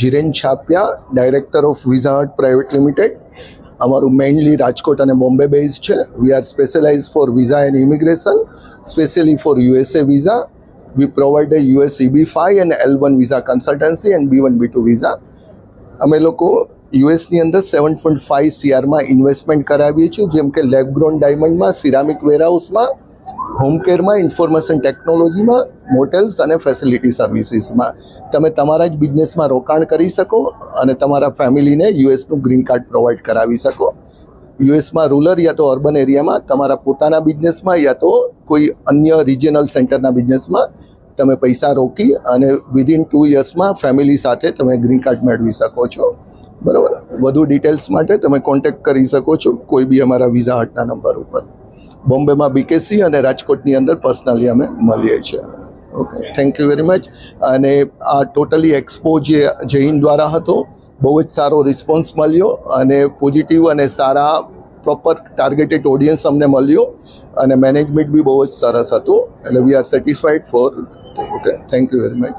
Jiren Chhapiya, director of visa hut private limited. અમારું mainly Rajkot અને Bombay base છે. We are specialise for visa and immigration specially for USA visa we provide a US EB five and L one visa consultancy and B one B two visa અમે લોકો યુએસની અંદર seven point five સીઆરમાં investment કરાવીએ છીએ, જેમ કે lab ડાયમંડમાં સિરામિક વેરહાઉસમાં હોમ કેરમાં ઇન્ફોર્મેશન ટેકનોલોજીમાં મોટેલ્સ અને ફેસિલિટી સર્વિસીસમાં તમે તમારા જ બિઝનેસમાં રોકાણ કરી શકો અને તમારા ફેમિલીને યુએસનું ગ્રીન કાર્ડ પ્રોવાઈડ કરાવી શકો. યુએસમાં રૂરલ યા તો અર્બન એરિયામાં તમારા પોતાના બિઝનેસમાં યા તો કોઈ અન્ય રિજિયનલ સેન્ટરના બિઝનેસમાં તમે પૈસા રોકી અને વિધિન ટુ યર્સમાં ફેમિલી સાથે તમે ગ્રીન કાર્ડ મેળવી શકો છો. બરાબર? વધુ ડિટેલ્સ માટે તમે કોન્ટેક્ટ કરી શકો છો, કોઈ બી અમારા વિઝા હટના નંબર ઉપર. બોમ્બેમાં બીકેસી અને રાજકોટની અંદર પર્સનલી અમે મળીએ છીએ. Okay thank you very much અને આ ટોટલી એક્સપો જે જૈન દ્વારા હતો, બહુ જ સારો રિસ્પોન્સ મળ્યો અને પોઝિટિવ અને સારા પ્રોપર ટાર્ગેટેડ ઓડિયન્સ અમને મળ્યો અને મેનેજમેન્ટ બી બહુ જ સરસ હતું. એટલે we are satisfied for okay thank you very much